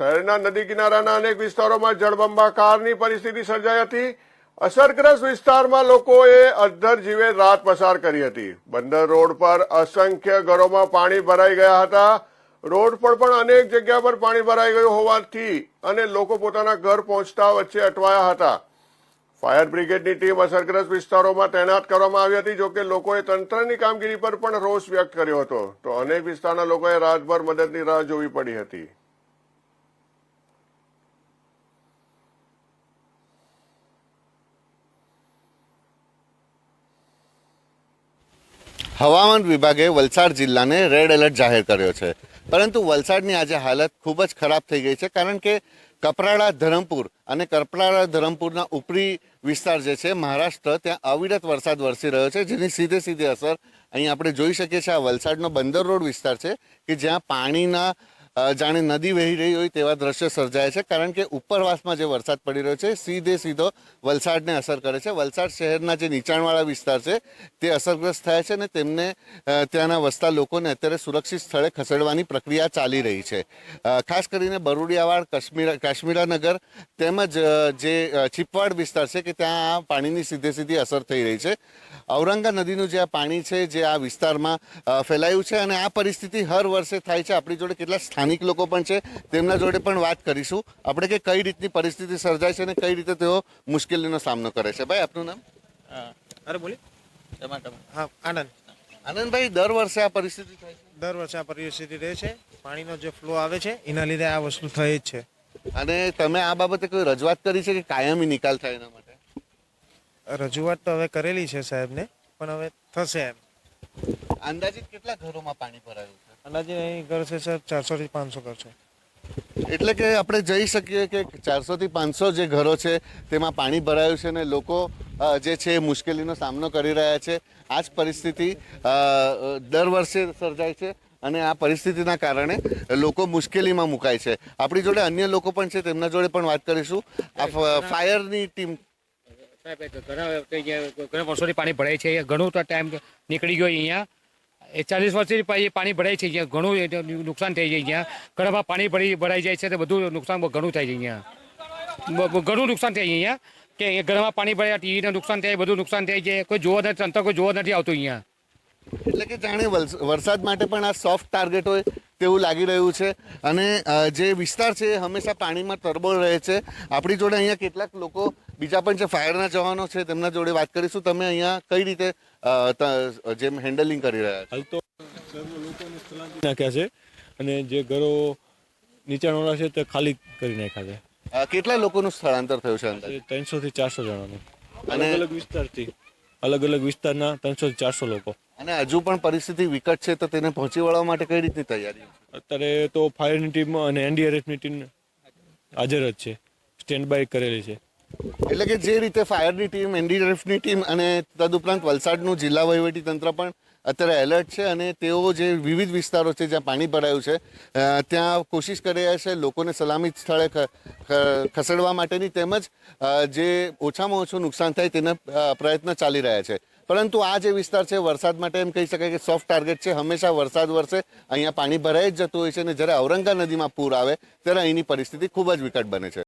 શહેરના નદી કિનારાના અનેક વિસ્તારોમાં જળબંબાકારની પરિસ્થિતિ સર્જાઈ હતી. અસરગ્રસ્ત વિસ્તારમાં લોકોએ અધર જીવે રાત પસાર કરી હતી. બંદર રોડ પર અસંખ્ય ઘરોમાં પાણી ભરાઈ ગયા હતા. રોડ પર પણ અનેક જગ્યા પર પાણી ભરાઈ ગયું હોવાથી અને લોકો પોતાના ઘર પહોંચતા વચ્ચે અટવાયા હતા. ફાયર બ્રિગેડની ટીમ અસરગ્રસ્ત વિસ્તારોમાં તૈનાત કરવામાં આવી હતી, જોકે લોકોએ તંત્રની કામગીરી પર પણ રોષ વ્યક્ત કર્યો હતો. તો અનેક વિસ્તારના લોકોએ રાતભર મદદની રાહ જોવી પડી હતી. હવામાન વિભાગે વલસાડ જિલ્લાને રેડ એલર્ટ જાહેર કર્યો છે. પરંતુ વલસાડની આજે હાલત ખૂબ જ ખરાબ થઈ ગઈ છે, કારણ કે કપરાડા, ધરમપુર અને કપરાડા, ધરમપુરના ઉપરી વિસ્તાર જે છે, મહારાષ્ટ્ર, ત્યાં અવિરત વરસાદ વરસી રહ્યો છે, જેની સીધે સીધી અસર અહીં આપણે જોઈ શકીએ છીએ. આ વલસાડનો બંદર રોડ વિસ્તાર છે, કે જ્યાં પાણીના જાણે નદી વહી રહી હોય તેવા દ્રશ્ય સર્જાય છે. કારણ કે ઉપરવાસમાં જે વરસાદ પડી રહ્યો છે, સીધે સીધો વલસાડને અસર કરે છે. વલસાડ શહેરના જે નીચાણવાળા વિસ્તાર છે, તે અસરગ્રસ્ત થયા છે અને તેમને ત્યાંના વસતા લોકોને અત્યારે સુરક્ષિત સ્થળે ખસેડવાની પ્રક્રિયા ચાલી રહી છે. ખાસ કરીને બરુડિયાવાડ, કાશ્મીર, કાશ્મીરાનગર તેમજ જે છીપવાડ વિસ્તાર છે કે ત્યાં આ પાણીની સીધે સીધી અસર થઈ રહી છે. ઔરંગા નદીનું જે આ પાણી છે, જે આ વિસ્તારમાં ફેલાયું છે અને આ પરિસ્થિતિ હર વર્ષે થાય છે. આપણી જોડે કેટલા સ્થાનિક લોકો પણ છે તેમના જોડે પણ વાત કરીશું. આપણે કે કઈ રીતની પરિસ્થિતિ સર્જાય છે અને કઈ રીતે તેઓ મુશ્કેલીનો સામનો કરે છે. ભાઈ આપનું નામ? હા. અરે બોલી. હા આનંદ. આનંદભાઈ દર વર્ષે આ પરિસ્થિતિ થાય છે? દર વર્ષે આ પરિસ્થિતિ રહે છે. પાણીનો જે ફ્લો આવે છે એના લીધે આ વસ્તુ થઈ જ છે. અને તમે આ બાબતે કોઈ રજૂઆત કરી છે કે કાયમી નિકાલ થાય એના માટે? રજૂઆત તો હવે કરેલી છે સાહેબને પણ હવે થશે એમ. અંદાજિત કેટલા ઘરોમાં પાણી ભરાયું છે? અંદાજે અહીં ઘર છે સર ચારસો થી પાંચસો ઘર છે. એટલે કે આપણે જઈ શકીએ કે ચારસો થી પાંચસો જે ઘરો છે તેમાં પાણી ભરાયું છે અને લોકો જે છે એ મુશ્કેલીનો સામનો કરી રહ્યા છે. આ જ પરિસ્થિતિ દર વર્ષે સર્જાય છે અને આ પરિસ્થિતિના કારણે લોકો મુશ્કેલીમાં મુકાય છે. આપણી જોડે અન્ય લોકો પણ છે તેમના જોડે પણ વાત કરીશું. આ ફ- ફાયરની ટીમ. સાહેબ ઘણા કંઈ વર્ષોથી પાણી ભરાય છે. અહીંયા ઘણું તો ટાઈમ નીકળી ગયો અહીંયા. એ ચાલીસ વર્ષથી પાણી ભરાય છે અહીંયા. ઘણું નુકસાન થઈ જાય અહીંયા. ઘણામાં પાણી ભરી ભરાઈ જાય છે તો બધું નુકસાન ઘણું થાય છે અહીંયા ઘણું નુકસાન થાય અહીંયા. કે ઘરમાં પાણી ભરાયા, ટીવીને નુકસાન થાય, બધું નુકસાન થાય છે. કોઈ જોવા નથી તંત્ર કોઈ જોવા નથી આવતું અહીંયા. એટલે કે જાણે વરસાદ માટે પણ આ સોફ્ટ ટાર્ગેટ હોય. તેવું લાગી રહ્યું છે. અને જે વિસ્તાર છે એ હંમેશા પાણીમાં તરબોળ રહે છે. આપણી જોડે અહીંયા કેટલાક લોકો બીજા પણ જે ફાયરના જવાનો છે તેમના જોડે વાત કરીશું. તમે અહીંયા કઈ રીતે જેમ હેન્ડલિંગ કરી રહ્યા છો? હાલ તો નાખ્યા છે. અને જે ઘરો નીચાણવાળા છે તે ખાલી કરી નાખ્યા છે. કેટલા લોકોનું સ્થળાંતર થયું છે અંદર ત્રણસો થી ચારસો જણાનું. અને- અલગ વિસ્તારથી. અલગ અલગ વિસ્તારના ત્રણસો ચારસો લોકો. અને હજુ પણ પરિસ્થિતિ વિકટ છે તો તેને પહોંચી વળવા માટે કઈ રીતની તૈયારી અત્યારે તો ફાયરની ટીમ અને એનડીઆરએફની ટીમ હાજર જ છે. સ્ટેન્ડ બાય કરેલી છે. એટલે કે જે રીતે ફાયરની ટીમ એનડીઆરએફની ટીમ અને તદુપરાંત વલસાડનું જિલ્લા વહીવટી તંત્ર પણ અત્યારે એલર્ટ છે અને તેઓ જે વિવિધ વિસ્તારો છે જ્યાં પાણી ભરાયું છે ત્યાં કોશિશ કરી રહ્યા છે લોકોને સલામત સ્થળે ખસેડવા માટેની તેમજ જે ઓછામાં ઓછું નુકસાન થાય તેના પ્રયત્ન ચાલી રહ્યા છે. પરંતુ આ જે વિસ્તાર છે વરસાદ માટે એમ કહી શકાય કે સોફ્ટ ટાર્ગેટ છે. હંમેશા વરસાદ વરસે, અહીંયા પાણી ભરાઈ જ જતું હોય છે અને જ્યારે ઔરંગા નદીમાં પૂર આવે, ત્યારે અહીંની પરિસ્થિતિ ખૂબ જ વિકટ બને છે.